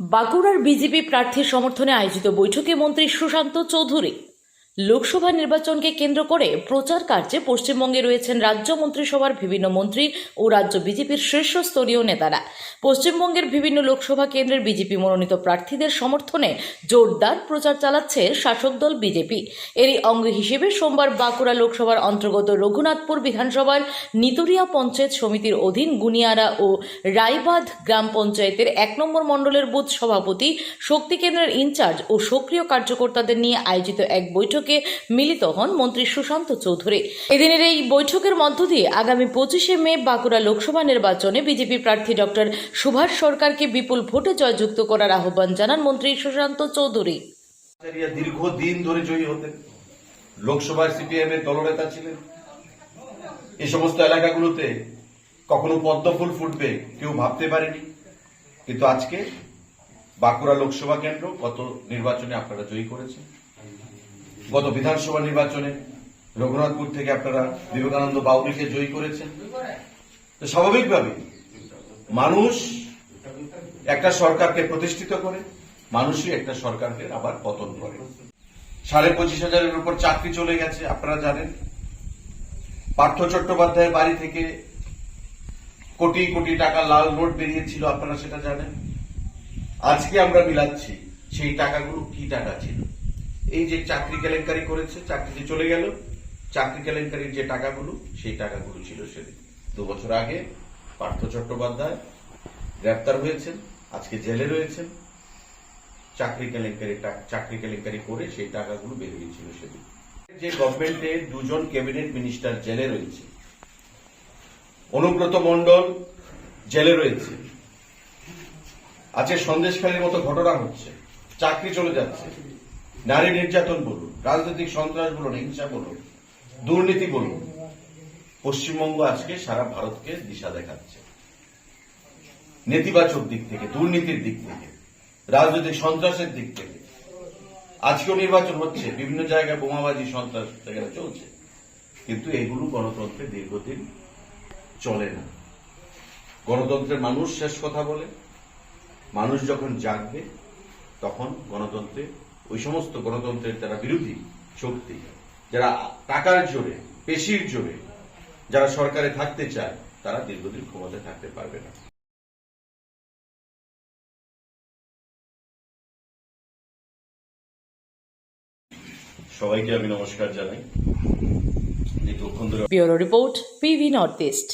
বাঁকুড়ার বিজেপি প্রার্থীর সমর্থনে আয়োজিত বৈঠকে মন্ত্রী সুশান্ত চৌধুরী লোকসভা নির্বাচনকে কেন্দ্র করে প্রচার কার্যে পশ্চিমবঙ্গে রয়েছেন রাজ্য মন্ত্রিসভার বিভিন্ন মন্ত্রী ও রাজ্য বিজেপির শীর্ষস্তরীয় নেতারা। পশ্চিমবঙ্গের বিভিন্ন লোকসভা কেন্দ্রের বিজেপি মনোনীত প্রার্থীদের সমর্থনে জোরদার প্রচার চালাচ্ছে শাসক দল বিজেপি। এরই অঙ্গ হিসেবে সোমবার বাঁকুড়া লোকসভার অন্তর্গত রঘুনাথপুর বিধানসভার নিতুরিয়া পঞ্চায়েত সমিতির অধীন গুনিয়ারা ও রায়বাঁধ গ্রাম পঞ্চায়েতের এক নম্বর মণ্ডলের বুথ সভাপতি, শক্তি কেন্দ্রের ইনচার্জ ও সক্রিয় কার্যকর্তাদের নিয়ে আয়োজিত এক বৈঠকে মিলিত হন মন্ত্রী সুশান্ত চৌধুরী। এদিনের এই বৈঠকের মধ্য দিয়ে আগামী পঁচিশে মে বাঁকুড়া লোকসভা নির্বাচনে বিজেপি প্রার্থী ডক্টর সুভাষ সরকারকে বিপুল ভোটে জয়যুক্ত করার আহ্বান জানান মন্ত্রী সুশান্ত চৌধুরী। দীর্ঘদিন ধরে জয়ী হতেন। লোকসভার সিপিএম এর দলনেতা ছিলেন। এই সমস্ত এলাকাগুলোতে কখনো পদ্ম ফুল ফুটবে কেউ ভাবতে পারেনি। কিন্তু আজকে বাঁকুড়া লোকসভা কেন্দ্র গত নির্বাচনে আপনারা জয়ী করেছেন। গত বিধানসভা নির্বাচনে রঘুনাথপুর থেকে আপনারা বিবেকানন্দ বাউরিকে জয়ী করেছেন। স্বাভাবিকভাবে মানুষ একটা সরকারকে প্রতিষ্ঠিত করে, মানুষই একটা সরকারকে আবার পতন করে। সাড়ে পঁচিশ হাজারের উপর চাকরি চলে গেছে, আপনারা জানেন। পার্থ চট্টোপাধ্যায়ের বাড়ি থেকে কোটি কোটি টাকা লাল নোট বেরিয়েছিল, আপনারা সেটা জানেন। আজকে আমরা মিলাচ্ছি, সেই টাকাগুলো কি টাকা ছিল? এই যে চাকরি কেলেঙ্কারি করেছে চাকরিতে চলে গেল, চাকরি কেলেঙ্কারির যে টাকাগুলো, সেই টাকাগুলো ছিল সেদিন। দু বছর আগে পার্থ চট্টোপাধ্যায় গ্রেপ্তার হয়েছেন, আজকে জেলে রয়েছেন। চাকরি কেলেঙ্কারি চাকরি কেলেঙ্কারি করে সেই টাকাগুলো বেরিয়েছিল সেদিন। যে গভর্নমেন্টে দুজন ক্যাবিনেট মিনিস্টার জেলে রয়েছে, অনুব্রত মণ্ডল জেলে রয়েছে। আজকে সন্দেশখালীর মতো ঘটনা হচ্ছে, চাকরি চলে যাচ্ছে। নারী নির্যাতন বলুন, রাজনৈতিক সন্ত্রাস বলুন, হিংসা বলুন, দুর্নীতি বলুন, পশ্চিমবঙ্গ আজকে সারা ভারতকে দিশা দেখাচ্ছে। নেতিবাচক দিক থেকে, দুর্নীতির দিক থেকে, রাজনৈতিক সন্ত্রাসের দিক থেকে। আজকেও নির্বাচন হচ্ছে, বিভিন্ন জায়গায় বোমাবাজি, সন্ত্রাস চলছে। কিন্তু এগুলো গণতন্ত্রের দীর্ঘদিন চলে না। গণতন্ত্রের মানুষ শেষ কথা বলে, মানুষ যখন জাগবে, তখন গণতন্ত্রে ওই সমস্ত গণতন্ত্রের যারা বিরোধী শক্তি, যারা টাকার জোরে, পেশির জোরে, যারা সরকারে থাকতে চায়, তারা দীর্ঘদিন ক্ষমতায় থাকতে পারবে না। সবাইকে আমি নমস্কার জানাই। Report PV North East.